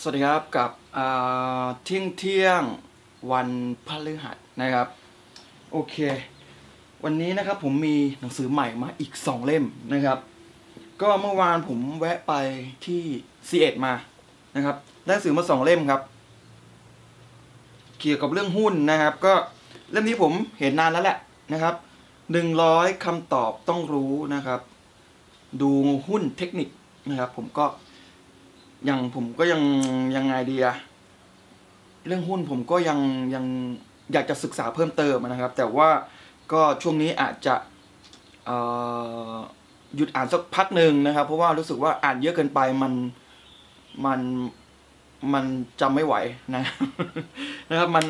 สวัสดีครับกับเที่ยงเที่ยงวันพฤหัสนะครับ โอเค วันนี้นะครับผมมีหนังสือใหม่มาอีก 2 เล่มนะครับ ก็เมื่อวานผมแวะไปที่ C1 มานะครับได้หนังสือมา 2 เล่มครับ เกี่ยวกับเรื่องหุ้นนะครับ ก็เล่มนี้ผมเห็นนานแล้วแหละนะครับ 100คำตอบต้องรู้นะครับ ดูหุ้นเทคนิคนะครับ ผมก็ อยังผมก็ยังยังไงดีอะเรื่องหุ้นผมก็ยังยังอยากจะศึกษาเพิ่มเติมนะครับ แต่ว่าก็ช่วงนี้อาจจะหยุดอ่านสักพักหนึ่งนะครับ เพราะว่ารู้สึกว่าอ่านเยอะเกินไปมันมันมันจำไม่ไหวนะนะครับมัน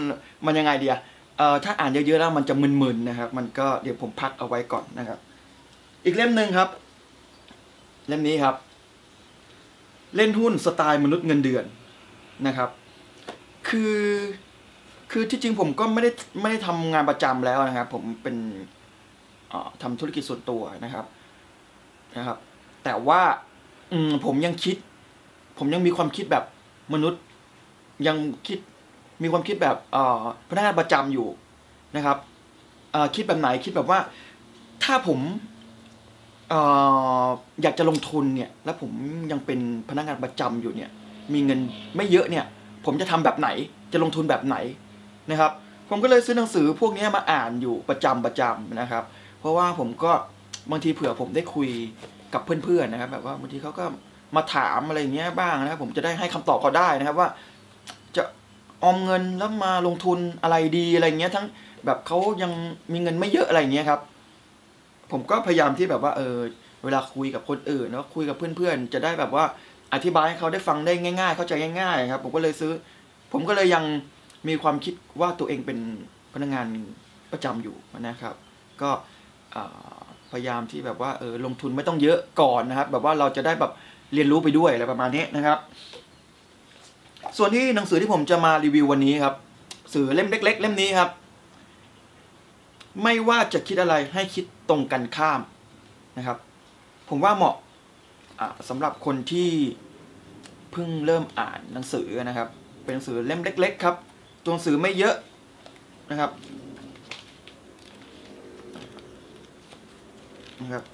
มันยังไงเดียเอ่อถ้าอ่านเยอะๆแล้วมันจะมึนๆนะครับ มันก็เดี๋ยวผมพักเอาไว้ก่อนนะครับ อีกเล่มหนึ่งครับ เล่มนี้ครับ เล่นหุ้นสไตล์มนุษย์เงินเดือนนะครับ คือคือที่จริงผมก็ไม่ได้ไม่ได้ทำงานประจำแล้วนะครับ ผมเป็นทำธุรกิจส่วนตัวนะครับนะครับ แต่ว่าอมผมยังคิด ผมยังมีความคิดแบบมนุษย์ยังคิดมีความคิดแบบพนักงานประจำอยู่นะครับคิดแบบไหนคิดแบบว่าถ้าผม อยากจะลงทุนเนี่ย แล้วผมยังเป็นพนักงานประจำอยู่เนี่ย มีเงินไม่เยอะเนี่ย ผมจะทำแบบไหน จะลงทุนแบบไหนนะครับ ผมก็เลยซื้อหนังสือพวกนี้มาอ่านอยู่ประจำประจำนะครับ เพราะว่าผมก็บางทีเผื่อผมได้คุยกับเพื่อนๆนะครับ แบบว่าบางทีเขาก็มาถามอะไรอย่างเงี้ยบ้างนะครับ ผมจะได้ให้คำตอบเขาได้นะครับว่า จะออมเงินแล้วมาลงทุนอะไรดีอะไรเงี้ย ทั้งแบบเขายังมีเงินไม่เยอะอะไรเงี้ยครับ ผมก็พยายามที่แบบว่าเออเวลาคุยกับคนอื่นแล้วคุยกับเพื่อนๆ จะได้แบบว่าอธิบายให้เขาได้ฟังได้ง่าย ๆ เข้าใจง่ายๆครับ ผมก็เลยซื้อ ผมก็เลยยังมีความคิดว่าตัวเองเป็นพนักงานประจำอยู่นะครับ ก็พยายามที่แบบว่าเออลงทุนไม่ต้องเยอะก่อนนะครับ แบบว่าเราจะได้แบบเรียนรู้ไปด้วยอะไรประมาณนี้นะครับ ส่วนที่หนังสือที่ผมจะมารีวิววันนี้ครับสื่อเล่มเล็ก ๆ เล่มนี้ครับ ไม่ว่าจะคิดอะไรให้คิดตรงกันข้ามนะครับ ผมว่าเหมาะอ่าสำหรับคนที่เพิ่งเริ่มอ่านหนังสือนะครับ เป็นหนังสือเล่มเล็ก ๆ ครับตัวหนังสือไม่เยอะนะครับนะครับ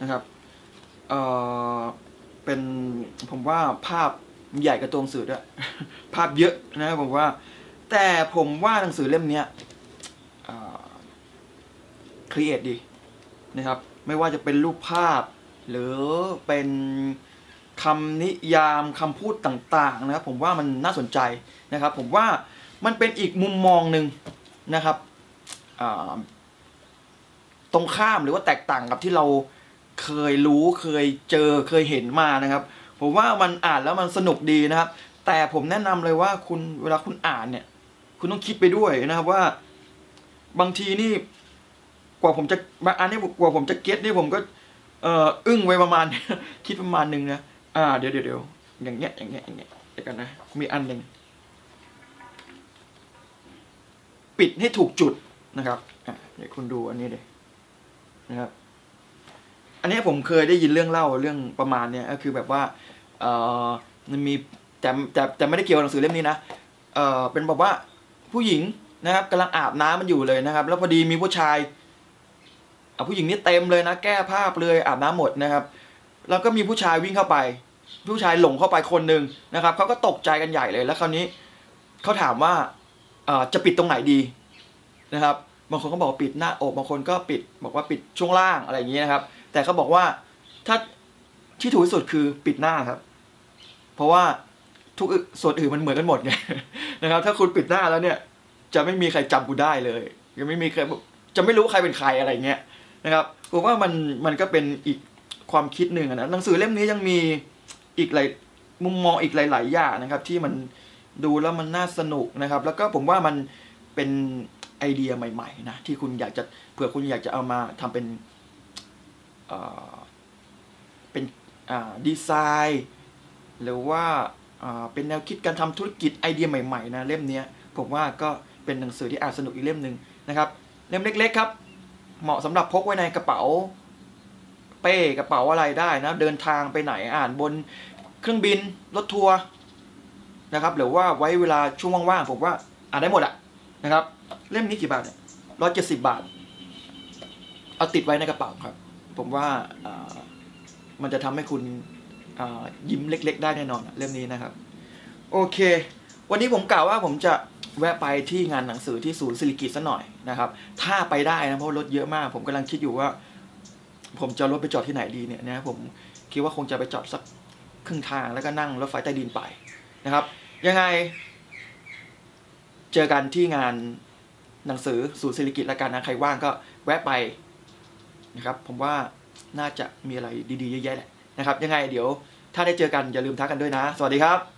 นะครับเอ่อเป็นผมว่าภาพใหญ่กับตัวหนังสือด้วยภาพเยอะนะครับผมว่า แต่ผมว่าหนังสือเล่มนี้ครีเอทดีนะครับ ไม่ว่าจะเป็นรูปภาพ หรือเป็นคำนิยามคำพูดต่างๆนะครับ ผมว่ามันน่าสนใจนะครับ ผมว่ามันเป็นอีกมุมมองหนึ่งนะครับตรงข้ามหรือว่าแตกต่างกับที่เราเคยรู้เคยเจอเคยเห็นมานะครับ ผมว่ามันอ่านแล้วมันสนุกดีนะครับ แต่ผมแนะนำเลยว่าคุณเวลาคุณอ่านเนี่ย คุณต้องคิดไปด้วยนะครับว่า บางทีนี่กว่าผมจะบาอันนี้กว่าผมจะเก็ตนี่ผมก็เอ่ออึ้งไว้ประมาณ คิดประมาณหนึ่งนะอ่าเดี๋ยวเดี๋ยวเดี๋ยวอย่างเงี้ยอย่างเงี้ยอย่างเงี้ยเดี๋ยวกันนะมีอันหนึ่งปิดให้ถูกจุดนะครับอะเดี๋ยวคุณดูอันนี้เลยนะครับ อันนี้ผมเคยได้ยินเรื่องเล่าเรื่องประมาณเนี้ยก็คือแบบว่าเออมันมีแต่แต่แต่ไม่ได้เกี่ยวกับหนังสือเล่มนี้นะเออเป็นแบบว่า ผู้หญิงนะครับกำลังอาบน้ำมันอยู่เลยนะครับ แล้วพอดีมีผู้ชายผู้หญิงนี่เต็มเลยนะ แก้ผ้าเปลือยอาบน้ำหมดนะครับ แล้วก็มีผู้ชายวิ่งเข้าไป ผู้ชายหลงเข้าไปคนหนึ่งนะครับเขาก็ตกใจกันใหญ่เลยแล้วคราวนี้เขาถามว่าจะปิดตรงไหนดีนะครับบางคนก็บอกปิดหน้าอกบางคนก็ปิดบอกว่าปิดช่วงล่างอะไรอย่างนี้นะครับ แต่เขาบอกว่าถ้าที่ถูกที่สุดคือปิดหน้าครับ เพราะว่า ทุกส่วนอื่นมันเหมือนกันหมดไงนะครับ ถ้าคุณปิดหน้าแล้วเนี่ย จะไม่มีใครจำคุณได้เลยยังไม่มีใครจะไม่รู้ใครเป็นใครอะไรเงี้ยนะครับผมว่ามันมันก็เป็นอีกความคิดหนึ่งนะหนังสือเล่มนี้ยังมีอีกหลายมุมมองอีกหลาย ๆ อย่างนะครับ ที่มันดูแล้วมันน่าสนุกนะครับ แล้วก็ผมว่ามันเป็นไอเดียใหม่ ๆ นะ ที่คุณอยากจะเผื่อคุณอยากจะเอามาทำเป็นเป็นดีไซน์ หรือว่า เป็นแนวคิดการทำธุรกิจไอเดียใหม่ๆนะเล่มนี้ผมว่าก็เป็นหนังสือที่อ่านสนุกอีกเล่มหนึ่งนะครับเล่มเล็ก ๆ ครับ เหมาะสำหรับพกไว้ในกระเป๋า เป้กระเป๋าอะไรได้นะเดินทางไปไหนอ่านบนเครื่องบินรถทัวร์นะครับหรือว่าไว้เวลาช่วงว่างๆผมว่าอ่านได้หมดอะนะครับเล่มนี้กี่บาทเนี่ยร้อยเจ็ดสิบบาท เอาติดไว้ในกระเป๋าครับ ผมว่ามันจะทำให้คุณ ยิ้มเล็ก ๆ ได้แน่นอนเล่มนี้นะครับ โอเค วันนี้ผมกล่าวว่าผมจะแวะไปที่งานหนังสือที่ศูนย์สิริกิตซะหน่อยนะครับ ถ้าไปได้นะเพราะรถเยอะมาก ผมกำลังคิดอยู่ว่า ผมจะรถไปจอดที่ไหนดีเนี่ยนะผมคิดว่าคงจะไปจอดสักครึ่งทางแล้วก็นั่งรถไฟใต้ดินไปนะครับ ยังไง เจอกันที่งานหนังสือศูนย์สิริกิตแล้วกันนะใครว่างก็แวะไปนะครับ ผมว่าน่าจะมีอะไรดีๆเยอะแยะแหละ นะครับ ยังไงเดี๋ยวถ้าได้เจอกันอย่าลืมทักกันด้วยนะ สวัสดีครับ